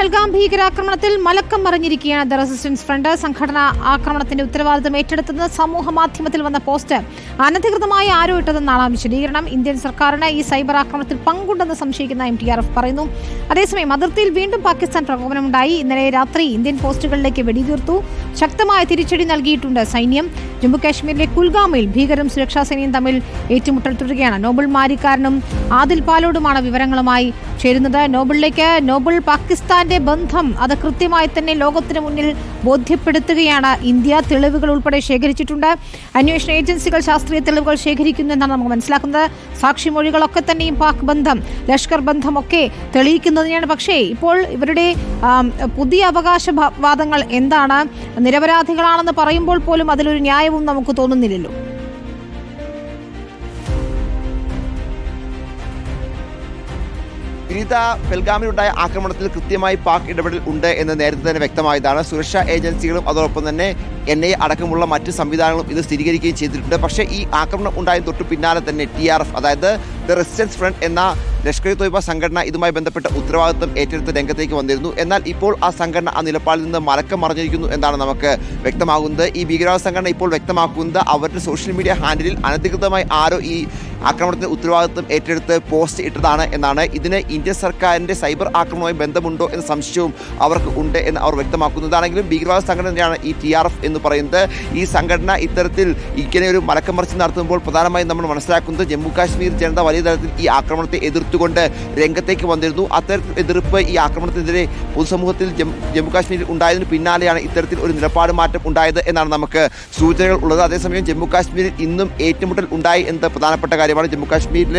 പഹൽഗാം ഭീകരാക്രമണത്തിൽ മലക്കം മറിഞ്ഞിരിക്കുകയാണ് ദ റെസിസ്റ്റൻസ് ഫ്രണ്ട്. സംഘടന ആക്രമണത്തിന്റെ ഉത്തരവാദിത്തം ഏറ്റെടുത്തത് സമൂഹ മാധ്യമത്തിൽ വന്ന പോസ്റ്റ്. അനധികൃതമായി ആരോ ഇട്ടതെന്നാണ് വിശദീകരണം. ഇന്ത്യൻ സർക്കാരിന് ഈ സൈബർ ആക്രമണത്തിൽ പങ്കുണ്ടെന്ന് സംശയിക്കുന്ന എം ടി ആർ എഫ് പറയുന്നു. അതേസമയം അതിർത്തിയിൽ വീണ്ടും പാകിസ്ഥാൻ പ്രകോപനമുണ്ടായി. ഇന്നലെ രാത്രി ഇന്ത്യൻ പോസ്റ്റുകളിലേക്ക് വെടിതീർത്തു ശക്തമായ തിരിച്ചടി നൽകിയിട്ടുണ്ട് സൈന്യം. ജമ്മുകാശ്മീരിലെ കുൽഗാമിൽ ഭീകരും സുരക്ഷാ സേനയും തമ്മിൽ ഏറ്റുമുട്ടൽ തുടരുകയാണ്. നോബിൾ മാരിക്കാരനും ആദിൽ പാലോടുമാണ് വിവരങ്ങളുമായി ചേരുന്നത്. നോബിളിലേക്ക് നോബിൾ പാകിസ്ഥാന്റെ ബന്ധം അത് കൃത്യമായി തന്നെ ലോകത്തിന് മുന്നിൽ ബോധ്യപ്പെടുത്തുകയാണ്. ഇന്ത്യ തെളിവുകൾ ഉൾപ്പെടെ ശേഖരിച്ചിട്ടുണ്ട്. അന്വേഷണ ഏജൻസികൾ ശാസ്ത്രീയ തെളിവുകൾ ശേഖരിക്കുന്നു എന്നാണ് നമുക്ക് മനസ്സിലാക്കുന്നത്. സാക്ഷിമൊഴികളൊക്കെ തന്നെയും പാക് ബന്ധം ലഷ്കർ ബന്ധമൊക്കെ തെളിയിക്കുന്നതിനാണ് പക്ഷേ ഇപ്പോൾ ഇവരുടെ പുതിയ അവകാശവാദങ്ങൾ എന്താണ്? നിരപരാധികളാണെന്ന് പറയുമ്പോൾ പോലും അതിലൊരു ന്യായവും നമുക്ക് തോന്നുന്നില്ലല്ലോ. വിനീത പെൽഗാമിലുണ്ടായ ആക്രമണത്തിൽ കൃത്യമായി പാക് ഇടപെടൽ ഉണ്ട് എന്ന് നേരത്തെ തന്നെ വ്യക്തമായതാണ്. സുരക്ഷാ ഏജൻസികളും അതോടൊപ്പം തന്നെ എൻ ഐ അടക്കമുള്ള മറ്റ് സംവിധാനങ്ങളും ഇത് സ്ഥിരീകരിക്കുകയും ചെയ്തിട്ടുണ്ട്. പക്ഷേ ഈ ആക്രമണം ഉണ്ടായ തൊട്ടു പിന്നാലെ തന്നെ ടി ആർ എഫ് അതായത് ദ റെസിസ്റ്റൻസ് ഫ്രണ്ട് എന്ന ലഷ്കർ തൊയ്ബ സംഘടന ഇതുമായി ബന്ധപ്പെട്ട ഉത്തരവാദിത്വം ഏറ്റെടുത്ത് രംഗത്തേക്ക് വന്നിരുന്നു. എന്നാൽ ഇപ്പോൾ ആ സംഘടന ആ നിലപാടിൽ നിന്ന് മലക്കം മറിഞ്ഞിരിക്കുന്നു എന്നാണ് നമുക്ക് വ്യക്തമാകുന്നത്. ഈ ഭീകരവാദ സംഘടന ഇപ്പോൾ വ്യക്തമാക്കുന്നത് അവരുടെ സോഷ്യൽ മീഡിയ ഹാൻഡിലിൽ അനധികൃതമായി ആരോ ഈ ആക്രമണത്തിന് ഉത്തരവാദിത്വം ഏറ്റെടുത്ത് പോസ്റ്റ് ഇട്ടതാണ് എന്നാണ്. ഇതിന് ഇന്ത്യൻ സർക്കാരിന്റെ സൈബർ ആക്രമണവുമായി ബന്ധമുണ്ടോ എന്ന സംശയവും അവർക്ക് ഉണ്ട് എന്ന് അവർ വ്യക്തമാക്കുന്നതാണെങ്കിലും ഭീകരവാദ സംഘടനയാണ് ഈ ടി ആർ എഫ് എന്ന് പറയുന്നത്. ഈ സംഘടന ഇത്തരത്തിൽ ഇങ്ങനെ ഒരു മലക്കമറിച്ച് നടത്തുമ്പോൾ പ്രധാനമായും നമ്മൾ മനസ്സിലാക്കുന്നത് ജമ്മു കാശ്മീർ ജനത വലിയ തലത്തിൽ ഈ ആക്രമണത്തെ എതിർത്തുകൊണ്ട് രംഗത്തേക്ക് വന്നിരുന്നു. അത്തരത്തിൽ എതിർപ്പ് ഈ ആക്രമണത്തിനെതിരെ പൊതുസമൂഹത്തിൽ ജമ്മു കാശ്മീരിൽ ഉണ്ടായതിനു പിന്നാലെയാണ് ഇത്തരത്തിൽ ഒരു നിലപാട് മാറ്റം ഉണ്ടായത് എന്നാണ് നമുക്ക് സൂചനകൾ ഉള്ളത്. അതേസമയം ജമ്മു കാശ്മീരിൽ ഇന്നും ഏറ്റുമുട്ടൽ ഉണ്ടായി എന്നത് പ്രധാനപ്പെട്ട കാര്യമാണ് ജമ്മു കാശ്മീരിൽ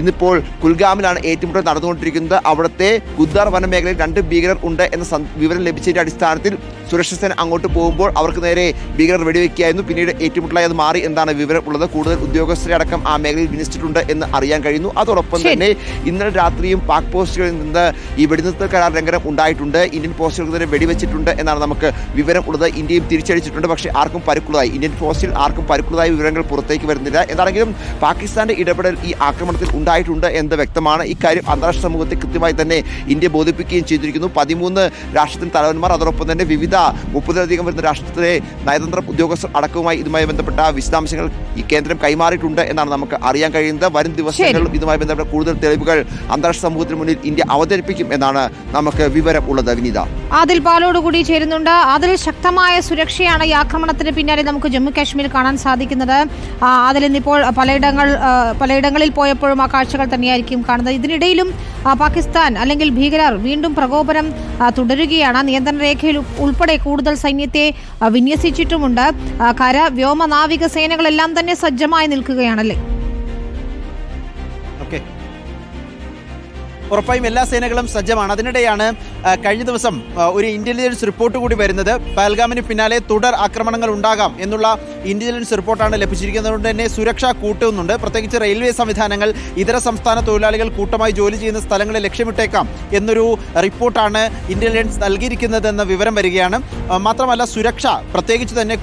ഇന്നിപ്പോൾ കുൽഗാമിലാണ് ഏറ്റുമുട്ടൽ നടന്നുകൊണ്ടിരിക്കുന്നത്. അവിടുത്തെ ഗുദ്ദാർ വനമേഖലയിൽ രണ്ട് ഭീകരർ ഉണ്ട് എന്ന വിവരം ലഭിച്ചതിന്റെ അടിസ്ഥാനത്തിൽ സുരക്ഷാ സേന അങ്ങോട്ട് പോകുമ്പോൾ അവർക്ക് നേരെ ഭീകരർ വെടിവെക്കുകയായിരുന്നു. പിന്നീട് ഏറ്റുമുട്ടലായി അത് മാറി. എന്താണ് വിവരം ഉള്ളത്? കൂടുതൽ ഉദ്യോഗസ്ഥരെ അടക്കം ആ മേഖലയിൽ വിന്യസിച്ചിട്ടുണ്ട് എന്ന് അറിയാൻ കഴിയുന്നു. അതോടൊപ്പം തന്നെ ഇന്നലെ രാത്രിയും പാക് പോസ്റ്റുകളിൽ നിന്ന് ഈ വെടിനിർത്തൽ കരാർ ലംഘനം ഉണ്ടായിട്ടുണ്ട്. ഇന്ത്യൻ പോസ്റ്റുകൾക്ക് നേരെ വെടിവെച്ചിട്ടുണ്ട് എന്നാണ് നമുക്ക് വിവരം ഉള്ളത്. ഇന്ത്യയും തിരിച്ചടിച്ചിട്ടുണ്ട്. പക്ഷേ ആർക്കും പരുക്കുള്ളതായി. ഇന്ത്യൻ പോസ്റ്റിൽ ആർക്കും പരുക്കുള്ളതായ വിവരങ്ങൾ പുറത്തേക്ക് വരുന്നില്ല. എന്താണെങ്കിലും പാകിസ്ഥാന്റെ ഇടപെടൽ ഈ ആക്രമണത്തിൽ ഉണ്ടായിട്ടുണ്ട് എന്ന് വ്യക്തമാണ്. ഇക്കാര്യം അന്താരാഷ്ട്ര സമൂഹത്തെ കൃത്യമായി തന്നെ ഇന്ത്യ ബോധിപ്പിക്കുകയും ചെയ്തിരിക്കുന്നു. പതിമൂന്ന് രാഷ്ട്രത്തിന്റെ തലവന്മാർ അതോടൊപ്പം തന്നെ വിവിധ മുപ്പതിലധികം വരുന്ന രാഷ്ട്രത്തിലെ നയതന്ത്ര ഉദ്യോഗസ്ഥർ അടക്കവുമായി ഇതുമായി ബന്ധപ്പെട്ട വിശദാംശങ്ങൾ ഈ കേന്ദ്രം കൈമാറിയിട്ടുണ്ട് എന്നാണ് നമുക്ക് അറിയാൻ കഴിയുന്നത്. വരും ദിവസങ്ങളിലും ഇതുമായി ബന്ധപ്പെട്ട കൂടുതൽ തെളിവുകൾ അന്താരാഷ്ട്ര സമൂഹത്തിന് മുന്നിൽ ഇന്ത്യ അവതരിപ്പിക്കും എന്നാണ് നമുക്ക് വിവരം ഉള്ളത്. വിനീത. അതിൽ പാലോട് കൂടി ചേരുന്നുണ്ട്. അതിൽ ശക്തമായ സുരക്ഷയാണ് ഈ ആക്രമണത്തിന് പിന്നാലെ നമുക്ക് ജമ്മു കാശ്മീരിൽ കാണാൻ സാധിക്കുന്നത്. അതിൽ ഇന്നിപ്പോൾ പലയിടങ്ങൾ പലയിടങ്ങളിൽ പോയപ്പോഴും ആ കാഴ്ചകൾ തന്നെയായിരിക്കും കാണുന്നത്. ഇതിനിടയിലും പാകിസ്ഥാൻ അല്ലെങ്കിൽ ഭീകരർ വീണ്ടും പ്രകോപനം തുടരുകയാണ്. നിയന്ത്രണ രേഖയിൽ ഉൾ- ഉൾപ്പെടെ കൂടുതൽ സൈന്യത്തെ വിന്യസിച്ചിട്ടുമുണ്ട്. കര വ്യോമ നാവിക സേനകളെല്ലാം തന്നെ സജ്ജമായി നിൽക്കുകയാണല്ലേ? ഉറപ്പായും എല്ലാ സേനകളും സജ്ജമാണ്. അതിനിടെയാണ് കഴിഞ്ഞ ദിവസം ഒരു ഇന്റലിജൻസ് റിപ്പോർട്ട് കൂടി വരുന്നത് പഹൽഗാമിന് പിന്നാലെ തുടർ ആക്രമണങ്ങൾ ഉണ്ടാകാം എന്നുള്ള ഇന്റലിജൻസ് റിപ്പോർട്ടാണ് ലഭിച്ചിരിക്കുന്നത്. അതുകൊണ്ട് തന്നെ സുരക്ഷ കൂട്ടുന്നുണ്ട്. പ്രത്യേകിച്ച് റെയിൽവേ സംവിധാനങ്ങൾ ഇതര സംസ്ഥാന തൊഴിലാളികൾ കൂട്ടമായി ജോലി ചെയ്യുന്ന സ്ഥലങ്ങളെ ലക്ഷ്യമിട്ടേക്കാം എന്നൊരു റിപ്പോർട്ടാണ് ഇന്റലിജൻസ് നൽകിയിരിക്കുന്നതെന്ന വിവരം വരികയാണ്. മാത്രമല്ല സുരക്ഷ പ്രത്യേകിച്ച് തന്നെ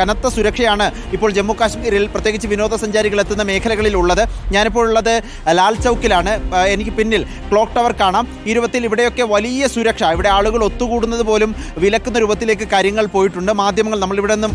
കനത്ത സുരക്ഷയാണ് ഇപ്പോൾ ജമ്മു കാശ്മീരിൽ പ്രത്യേകിച്ച് വിനോദസഞ്ചാരികൾ എത്തുന്ന മേഖലകളിൽ ഉള്ളത് ഞാനിപ്പോൾ ഉള്ളത് ലാൽ ചൗക്കിലാണ്. എനിക്ക് പിന്നിൽ ക്ലോക്ക് ടവർ കാണാം. ഈ രൂപത്തിൽ ഇവിടെയൊക്കെ വലിയ സുരക്ഷ. ഇവിടെ ആളുകൾ ഒത്തുകൂടുന്നത് പോലും വിലക്കുന്ന രൂപത്തിലേക്ക് കാര്യങ്ങൾ പോയിട്ടുണ്ട്. മാധ്യമങ്ങൾ നമ്മളിവിടെ നിന്നും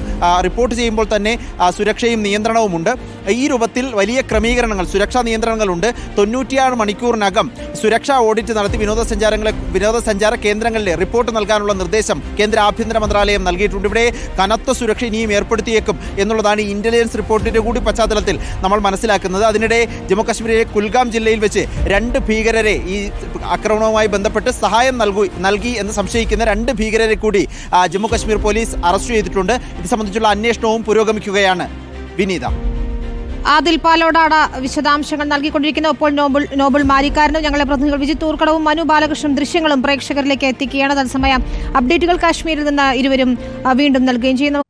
റിപ്പോർട്ട് ചെയ്യുമ്പോൾ തന്നെ സുരക്ഷയും നിയന്ത്രണവുമുണ്ട്. ഈ രൂപത്തിൽ വലിയ ക്രമീകരണങ്ങൾ സുരക്ഷാ നിയന്ത്രണങ്ങളുണ്ട്. തൊണ്ണൂറ്റിയാറ് മണിക്കൂറിനകം സുരക്ഷാ ഓഡിറ്റ് നടത്തി വിനോദസഞ്ചാരങ്ങളെ വിനോദസഞ്ചാര കേന്ദ്രങ്ങളിലെ റിപ്പോർട്ട് നൽകാനുള്ള നിർദ്ദേശം കേന്ദ്ര ആഭ്യന്തര മന്ത്രാലയം നൽകിയിട്ടുണ്ട്. ഇവിടെ കനത്ത സുരക്ഷ ഇനിയും ഏർപ്പെടുത്തിയേക്കും എന്നുള്ളതാണ് ഇന്റലിജൻസ് റിപ്പോർട്ടിന്റെ കൂടി പശ്ചാത്തലത്തിൽ നമ്മൾ മനസ്സിലാക്കുന്നത്. അതിനിടെ ജമ്മു കാശ്മീരിലെ കുൽഗാം ജില്ലയിൽ വെച്ച് രണ്ട് ഭീകരരെ ഈ ആക്രമണവുമായി ബന്ധപ്പെട്ട് സഹായം നൽകു നൽകി എന്ന് സംശയിക്കുന്ന രണ്ട് ഭീകരരെ കൂടി ജമ്മു കാശ്മീർ പോലീസ് അറസ്റ്റ് ചെയ്തിട്ടുണ്ട്. ഇത് സംബന്ധിച്ചുള്ള അന്വേഷണവും പുരോഗമിക്കുകയാണ്. വിനീത. ആദിൽ പാലോടാണ് വിശദാംശങ്ങൾ നൽകിക്കൊണ്ടിരിക്കുന്നത്. ഇപ്പോൾ നോബിൾ നോബിൾ മാരിക്കാരനും ഞങ്ങളെ പ്രതിനിധികൾ വിജിത് തൂർക്കടവും മനു ബാലകൃഷ്ണൻ ദൃശ്യങ്ങളും പ്രേക്ഷകരിലേക്ക് എത്തിക്കുകയാണ്. തത്സമയം അപ്ഡേറ്റുകൾ കാശ്മീരിൽ നിന്ന് ഇരുവരും വീണ്ടും നൽകുകയും ചെയ്യുന്നു.